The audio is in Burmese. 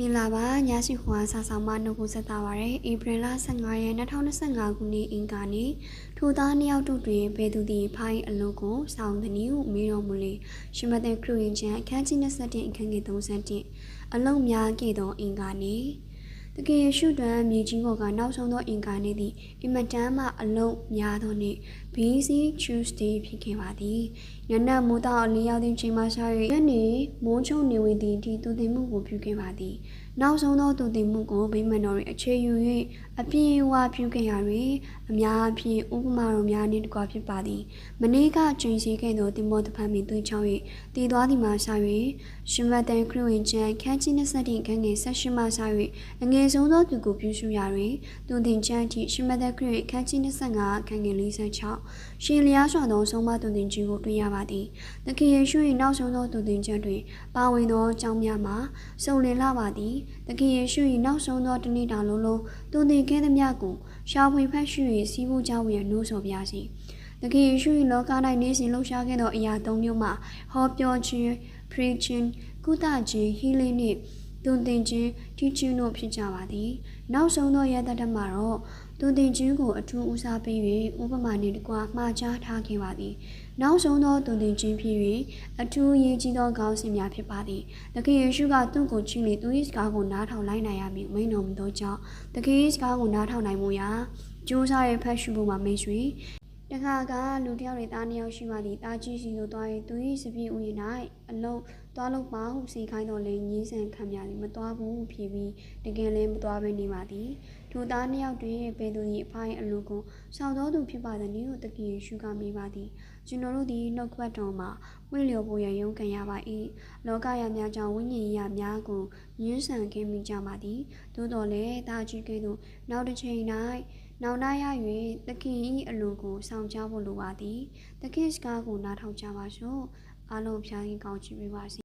မင်္ဂလာပါညစီခွာစာဆောင်မနှုတ်ကိုဆက်တာပါရယ်ဧပြီလ15ရက်2025ခုနှစ်အင်္ဂါနေ့ထိုသားနှစ်ယောက်တို့တွင်ဘယ်သူသည်ဖိုင်းအလုံးကိုစောင်းသည်နည်းဟုမေးတော်မူလေရှမတဲ့ခရူရင်ချန်အခန်းကြီး27အခန်းငယ်31အလုံးများခဲ့သောအင်္ဂါနေ့တကယ်ယေရှုတွင်မြေကြီးပေါ်ကနောက်ဆုံးသောအင်္ဂါနေ့သည်အင်မတန်မှအလုံးများသောနေ့ BC Tuesday ဖြစ်ခဲ့ပါသည်ညနေမိုးတောင်အလင်းရောက်သည့်ချိန်မှစ၍ညနေမိုးချုံနေဝေသည့်ဒီသူတင်မှုကိုပြုခဲ့ပါသည်နောက်ဆုံးသောသူတင်မှုကိုဗိမာန်တော်တွင်အခြေယူ၍အပြည့်အဝပြုခဲ့ရာတွင်အများအပြည့်ဥပမာတော်များနှင့်တကွဖြစ်ပါသည်မနေ့ကချိန်စီခဲ့သောတင်မောတဖန်ပင်သွေးချောင်း၍တည်သွားသည်မှစ၍ရှင်မတန်ခရစ်ဝင်ချန်ခန်းကြီး27ခန်းငယ်18မှစ၍အငယ်ဆုံးသောသူကိုပြုစုရာတွင်သူတင်ချမ်းအထိရှင်မတန်ခရစ်ခန်းကြီး25ခန်းငယ်46ရှင်လျားစွာသောဆုံးမသူတင်ကြီးကိုတွေ့ရပါသည်သခင်ယေရှု၏နောက်ဆုံးသောသူတင်ချက်တွင်ပါဝင်သောအကြောင်းများမှာစုံလင်လာပါသည်သခင်ယေရှု၏နောက်ဆုံးသောတနေ့တာလုံးလုံးသူတင်ခဲ့သမျှကိုရှားဖွေဖတ်ရှု၍စီးပူးကြောင်းရန်နှိုးဆော်ပါစေ။သခင်ယေရှု၏လောက၌နေစဉ်လှူရှားခဲ့သောအရာသုံးမျိုးမှာဟောပြောခြင်း preaching ကုသခြင်း healing နှင့် သူတင်ခြင်း teaching တို့ဖြစ်ကြပါသည်။နောက်ဆုံးသောရတ္တမှာတော့သူတင်ခြင်းကိုအထူးဦးစားပေး၍ဥပမာနှင့်တကွမှားကြားထားခဲ့ပါသည်။နောက်ဆုံးသောသူတင်ခြင်းဖြစ်၍အထူးအရေးကြီးသောခေါင်းစဉ်များဖြစ်ပါသည်။သခင်ယေရှုကသူ့ကိုချီးလေသူ၏စကားကိုနားထောင်လိုက်နိုင်ရမည်မိန်တော်မူသောကြောင့်သခင်၏စကားကိုနားထောင်နိုင်မှုရာကြိုးစားရဖတ်ရှုဖို့မှာမိတ်ဆွေ တခါကလူတစ်ယောက်နဲ့သားနှစ်ယောက်ရှိမှသည်တာကြီးစီကိုသွား၍သူ၏စပြည့်ဥယျာဉ်၌အလုံးသွားလို့ပါဟုစီခိုင်းတော်လေညင်းဆန်ခံရသည်မသွားဘူးဖြစ်ပြီးတကယ်လည်းမသွားဘဲနေပါသည်ထိုသားနှစ်ယောက်တွင်ဘယ်သူ၏အဖိုင်းအလိုကိုစောင့်တော်သူဖြစ်ပါသည်ဟုတကယ်ယေရှုကမေးပါသည်ကျွန်တော်တို့သည်နှုတ်ကပတ်တော်မှာဝိလျော်ဖို့ရရုန်းကန်ရပါ၏လောကရများကြောင့်ဝိညာဉ်ရများကိုညှင်းဆန်ခင်းမိကြပါသည်သို့တော်လည်းတာကြီးကဲ့သို့နောက်တစ်ချိန်၌ နောင်နာရ၍သခင်၏အလိုကိုဆောင်ကြဖို့လိုပါသည်သခင်စကားကိုနားထောင်ကြပါစို့အားလုံးဖျားရင်ကောင်းချီးပေးပါစေ